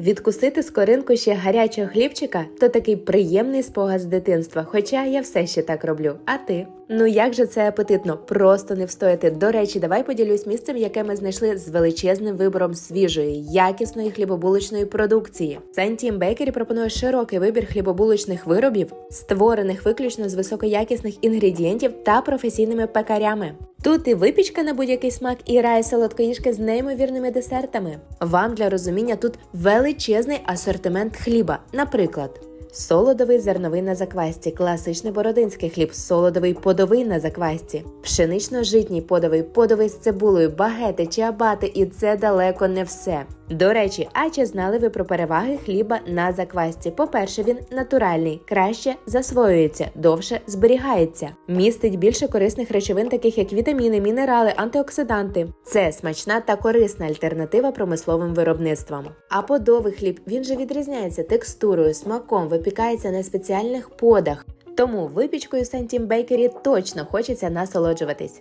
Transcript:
Відкусити скоринку ще гарячого хлібчика то такий приємний спогад з дитинства, хоча я все ще так роблю. А ти? Ну як же це апетитно, просто не встояти. До речі, давай поділюсь місцем, яке ми знайшли з величезним вибором свіжої, якісної хлібобулочної продукції. Сентім Бейкері пропонує широкий вибір хлібобулочних виробів, створених виключно з високоякісних інгредієнтів та професійними пекарями. Тут і випічка на будь-який смак, і рай солодкоїжки з неймовірними десертами. Вам для розуміння тут величезний асортимент хліба, наприклад. Солодовий зерновий на заквасті, класичний бородинський хліб, солодовий подовий на заквасті, пшенично-житній подовий, подовий з цибулею, багети, чиабати, і це далеко не все. До речі, а чи знали ви про переваги хліба на заквасті? По-перше, він натуральний, краще засвоюється, довше зберігається, містить більше корисних речовин, таких як вітаміни, мінерали, антиоксиданти. Це смачна та корисна альтернатива промисловим виробництвам. А подовий хліб він же відрізняється текстурою, смаком, випікається на спеціальних подах. Тому випічкою Сентім Бейкері точно хочеться насолоджуватись.